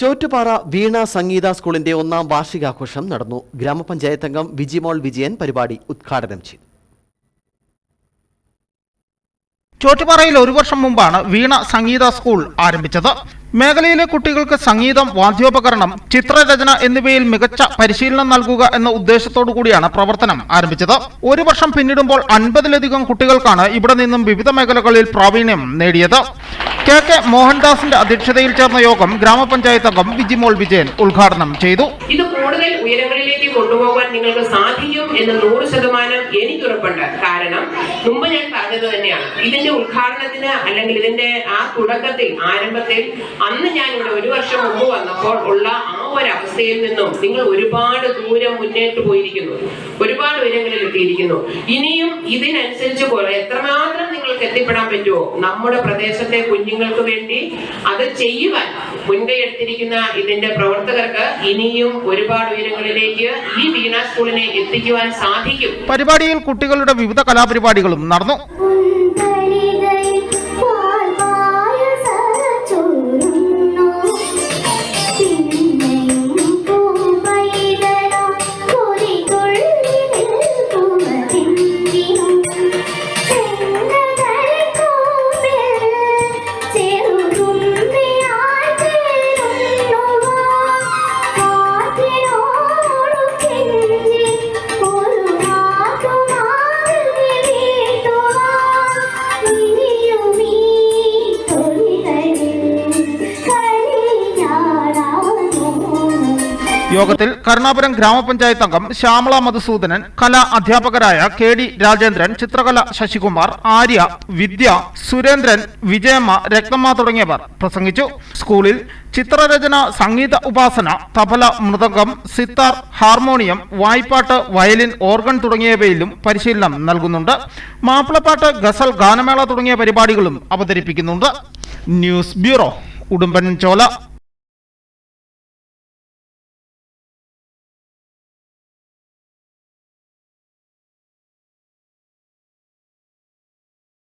ചോറ്റുപാറ വീണ സംഗീത സ്കൂളിന്റെ ഒന്നാം വാർഷികാഘോഷം നടന്നു. ഗ്രാമപഞ്ചായത്ത് അംഗം വിജിമോൾ വിജയൻ പരിപാടി ഉദ്ഘാടനം ചെയ്തു. ചോറ്റുപാറയിൽ ഒരു വർഷം മുമ്പാണ് വീണ സംഗീത സ്കൂൾ ആരംഭിച്ചത്. മേഖലയിലെ കുട്ടികൾക്ക് സംഗീതം വാദ്യോപകരണം ചിത്രരചന എന്നിവയിൽ മികച്ച പരിശീലനം നൽകുക എന്ന ഉദ്ദേശത്തോടു കൂടിയാണ് പ്രവർത്തനം ആരംഭിച്ചത്. ഒരു വർഷം പിന്നിടുമ്പോൾ അൻപതിലധികം കുട്ടികൾക്കാണ് ഇവിടെ നിന്നും വിവിധ മേഖലകളിൽ പ്രാവീണ്യം നേടിയത്. കെ കെ മോഹൻദാസിന്റെ അധ്യക്ഷതയിൽ ചേർന്ന യോഗം ഗ്രാമപഞ്ചായത്ത് അംഗം വിജിമോൾ വിജയൻ ഉദ്ഘാടനം ചെയ്തു. ഇത് കൂടുതൽ ഉയരങ്ങളിലേക്ക് കൊണ്ടുപോകാൻ നിങ്ങൾക്ക് സാധിക്കും എന്ന് നൂറ് ശതമാനം എനിക്ക് ഉറപ്പുണ്ട് കാരണം മുമ്പ് ഞാൻ പറഞ്ഞത് തന്നെയാണ്. ഇതിന്റെ ഉദ്ഘാടനത്തിന് അല്ലെങ്കിൽ ഇതിന്റെ ആ തുടക്കത്തിൽ ആരംഭത്തിൽ അന്ന് ഞാൻ ഇവിടെ ഒരു വർഷം മുമ്പ് വന്നപ്പോൾ ഉള്ള ആ ഒരു അവസ്ഥയിൽ നിന്നും നിങ്ങൾ ഒരുപാട് ദൂരം മുന്നേറ്റ് പോയിരിക്കുന്നു. ഒരുപാട് ഉയരങ്ങളിൽ എത്തിയിരിക്കുന്നു. ഇനിയും ഇതിനനുസരിച്ച് എത്രമാത്രം നിങ്ങൾക്ക് എത്തിപ്പെടാൻ പറ്റുമോ നമ്മുടെ പ്രദേശത്തെ കുഞ്ഞുങ്ങൾക്ക് വേണ്ടി അത് ചെയ്യുവാൻ മുൻകൈ എടുത്തിരിക്കുന്ന ഇതിന്റെ പ്രവർത്തകർക്ക് ഇനിയും ഒരുപാട് ഉയരങ്ങളിലേക്ക് ഈ വീണ സ്കൂളിനെ എത്തിക്കുവാൻ സാധിക്കും. പരിപാടിയിൽ കുട്ടികളുടെ വിവിധ കലാപരിപാടികളും നടന്നു. യോഗത്തിൽ കരുണാപുരം ഗ്രാമപഞ്ചായത്ത് അംഗം ശ്യാമള മധുസൂദനൻ കലാ അധ്യാപകരായ കെ ഡി രാജേന്ദ്രൻ ചിത്രകല ശശികുമാർ ആര്യ വിദ്യ സുരേന്ദ്രൻ വിജയമ്മ രത്നമ്മ തുടങ്ങിയവർ പ്രസംഗിച്ചു. സ്കൂളിൽ ചിത്രരചന സംഗീത ഉപാസന തബല മൃദംഗം സിത്താർ ഹാർമോണിയം വായ്പാട്ട് വയലിൻ ഓർഗൺ തുടങ്ങിയവയിലും പരിശീലനം നൽകുന്നുണ്ട്. മാപ്പിളപ്പാട്ട് ഗസൽ ഗാനമേള തുടങ്ങിയ പരിപാടികളും അവതരിപ്പിക്കുന്നുണ്ട്. ന്യൂസ് ബ്യൂറോ ഉടുമ്പൻ ചോല